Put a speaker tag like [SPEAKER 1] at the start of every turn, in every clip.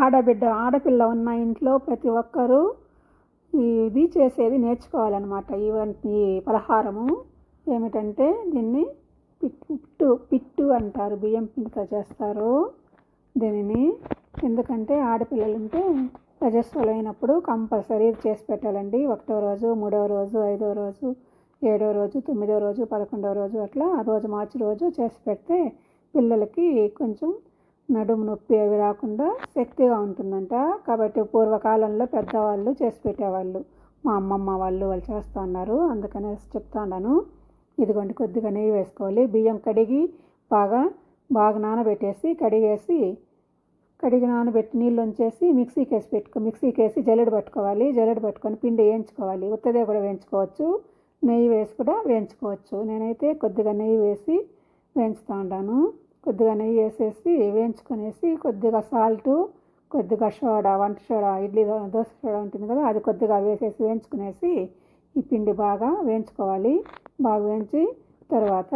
[SPEAKER 1] ఆడబిడ్డ ఆడపిల్ల ఉన్న ఇంట్లో ప్రతి ఒక్కరూ ఇది చేసేది నేర్చుకోవాలన్నమాట. ఇవన్నీ ఈ పలహారము ఏమిటంటే దీన్ని పిట్టు పిట్టు అంటారు. బియ్యం పిండితో చేస్తారు దీనిని. ఎందుకంటే ఆడపిల్లలు ఉంటే రజస్వలైనప్పుడు కంపల్సరీ చేసి పెట్టాలండి. ఒకటో రోజు మూడో రోజు ఐదో రోజు ఏడో రోజు తొమ్మిదో రోజు పదకొండో రోజు అట్లా ఆ రోజు మార్చి రోజు చేసి పెడితే పిల్లలకి కొంచెం నడుము నొప్పి అవి రాకుండా శక్తిగా ఉంటుందంట. కాబట్టి పూర్వకాలంలో పెద్దవాళ్ళు చేసి పెట్టేవాళ్ళు. మా అమ్మమ్మ వాళ్ళు వాళ్ళు చేస్తూ ఉన్నారు. అందుకనే చెప్తా ఉన్నాను. ఇదిగోండి కొద్దిగా నెయ్యి వేసుకోవాలి. బియ్యం కడిగి బాగా బాగా నానబెట్టేసి కడిగేసి కడిగి నానబెట్టి నీళ్ళు ఉంచేసి మిక్సీకి వేసి పెట్టుకో మిక్సీకి వేసి జల్లెడు పట్టుకోవాలి. జల్లెడు పట్టుకొని పిండి వేయించుకోవాలి. ఉత్తదే కూడా వేయించుకోవచ్చు. నెయ్యి వేసి కూడా వేయించుకోవచ్చు. నేనైతే కొద్దిగా నెయ్యి వేసి వేయించుతూ ఉంటాను కొద్దిగా నెయ్యి వేసేసి వేయించుకునేసి కొద్దిగా సాల్టు కొద్దిగా సోడా వంట సోడా ఇడ్లీ దోశ సోడా ఉంటుంది కదా అది కొద్దిగా వేసేసి వేయించుకునేసి ఈ పిండి బాగా వేయించుకోవాలి. బాగా వేయించి తర్వాత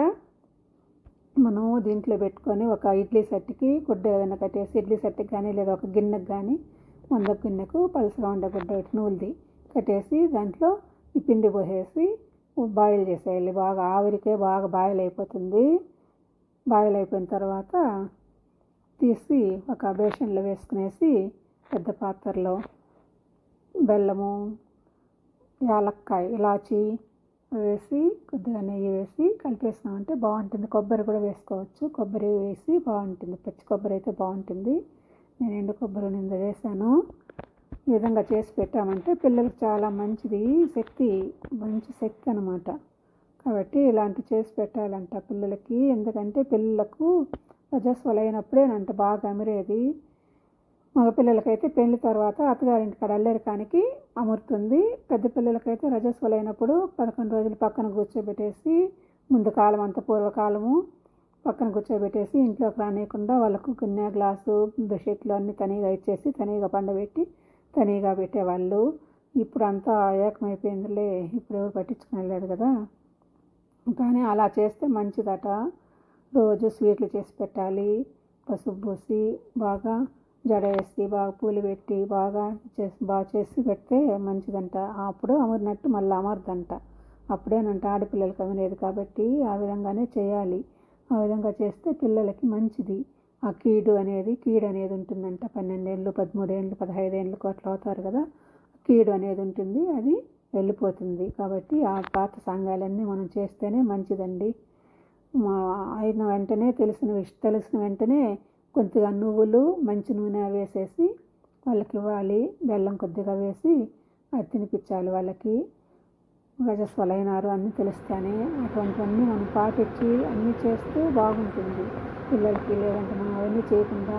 [SPEAKER 1] మనము దీంట్లో పెట్టుకొని ఒక ఇడ్లీ సెట్కి గుడ్డ ఏదైనా కట్టేసి ఇడ్లీ సెట్కి కానీ లేదా ఒక గిన్నెకి కానీ ముందు గిన్నెకు పలుసగా ఉండే గుడ్డ నూలుది కట్టేసి దాంట్లో ఈ పిండి పోసేసి బాయిల్ చేసేయాలి. బాగా ఆవిరికే బాగా బాయిల్ అయిపోతుంది. బాయిల్ అయిపోయిన తర్వాత తీసి ఒక బేషన్లో వేసుకునేసి పెద్ద పాత్రలో బెల్లము యాలక్కాయ ఇలాచి వేసి కొద్దిగా నెయ్యి వేసి కలిపేసినామంటే బాగుంటుంది. కొబ్బరి కూడా వేసుకోవచ్చు. కొబ్బరి వేసి బాగుంటుంది. పచ్చి కొబ్బరి అయితే బాగుంటుంది. నేను ఎండు కొబ్బరి నింద వేసాను. ఈ విధంగా చేసి పెట్టామంటే పిల్లలకు చాలా మంచిది. శక్తి మంచి శక్తి అనమాట కాబట్టి ఇలాంటి చేసి పెట్టాలంట పిల్లలకి. ఎందుకంటే పిల్లలకు రజస్వలైనప్పుడేనంట బాగా అమిరేది. మగపిల్లలకైతే పెళ్ళి తర్వాత అత్తగారింటి కాడ అల్లరికానికి అమురుతుంది. పెద్ద పిల్లలకైతే రజస్వలైనప్పుడు పదకొండు రోజులు పక్కన కూర్చోబెట్టేసి ముందు కాలం అంత పూర్వకాలము పక్కన కూర్చోబెట్టేసి ఇంట్లోకి రానియకుండా వాళ్ళకు గిన్నె గ్లాసు బెడ్షీట్లు అన్నీ తనీగా ఇచ్చేసి తనీగా పండబెట్టి తనీగా పెట్టేవాళ్ళు. ఇప్పుడు అంతా ఏకమైపోయిందిలే. ఇప్పుడు ఎవరు పట్టించుకునేలేదు కదా. కానీ అలా చేస్తే మంచిదట. రోజు స్వీట్లు చేసి పెట్టాలి. పసుపు పూసి బాగా జడ వేసి బాగా పూలు పెట్టి బాగా చేసి బాగా చేసి పెడితే మంచిదంట. అప్పుడు అమరినట్టు మళ్ళీ అమరదంట. అప్పుడేనంట ఆడపిల్లలకి అమరేది కాబట్టి ఆ విధంగానే చేయాలి. ఆ విధంగా చేస్తే పిల్లలకి మంచిది. ఆ కీడు అనేది కీడు అనేది ఉంటుందంట. పన్నెండేళ్ళు పదమూడేళ్ళు పదహైదేళ్ళకు అట్లా అవుతారు కదా. కీడు అనేది ఉంటుంది. అది వెళ్ళిపోతుంది. కాబట్టి ఆ పాత సాంగాలన్నీ మనం చేస్తేనే మంచిదండి. అయిన వెంటనే తెలిసిన విష తెలిసిన వెంటనే కొద్దిగా నువ్వులు మంచి నూనె వేసేసి వాళ్ళకి ఇవ్వాలి. బెల్లం కొద్దిగా వేసి అది తినిపించాలి వాళ్ళకి. రజస్వలైనారు అన్నీ తెలుస్తానే. అటువంటివన్నీ మనం పాటించి అన్నీ చేస్తే బాగుంటుంది. పిల్లలకి లేదంటే మనం అవన్నీ చేయకుండా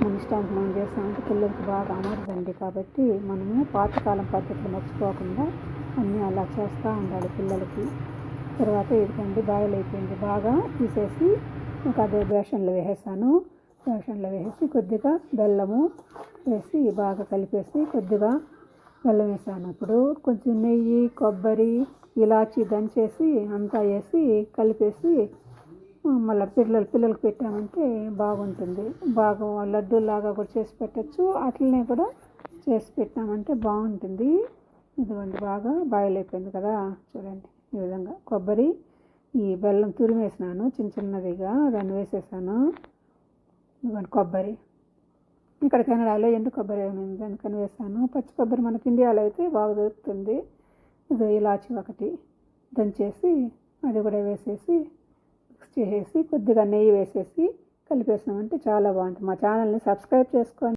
[SPEAKER 1] మన ఇష్టానికి మనం చేస్తామంటే పిల్లలకి బాగా అమరదండి కాబట్టి మనము పాతకాలం పద్ధతులు మర్చిపోకుండా అన్నీ అలా చేస్తూ ఉండాలి పిల్లలకి. తర్వాత ఇదిగోండి బాయిల్ అయిపోయింది. బాగా తీసేసి ఇంకా అదే బేషన్లో వేసేసాను. బేషన్లో వేసి కొద్దిగా బెల్లము వేసి బాగా కలిపేసి కొద్దిగా బెల్లం వేసాను. ఇప్పుడు కొంచెం నెయ్యి కొబ్బరి ఇలాచి దంచేసి అంతా వేసి కలిపేసి మళ్ళీ పిల్లలు పిల్లలకు పెట్టామంటే బాగుంటుంది. బాగా లడ్డూలాగా కూడా చేసి పెట్టచ్చు. అట్లనే కూడా చేసి పెట్టామంటే బాగుంటుంది. ఇదిగోండి బాగా బాయిల్ అయిపోయింది కదా. చూడండి ఈ విధంగా కొబ్బరి ఈ బెల్లం తురిమేసినాను చిన్న చిన్నదిగా దాన్ని వేసేసాను. ఇదిగోండి కొబ్బరి. ఇక్కడ కెనడాలో ఎండు కొబ్బరి ఉంది అందుకని వేసాను పచ్చి కొబ్బరి మనకి ఇండియాలో అయితే బాగా దొరుకుతుంది. ఇది ఇలాచి ఒకటి. దంచేసి అది కూడా వేసేసి చేసేసి కొద్దిగా నెయ్యి వేసేసి కలిపేసినామంటే చాలా బాగుంటుంది. మా ఛానల్ని సబ్స్క్రైబ్ చేసుకోండి.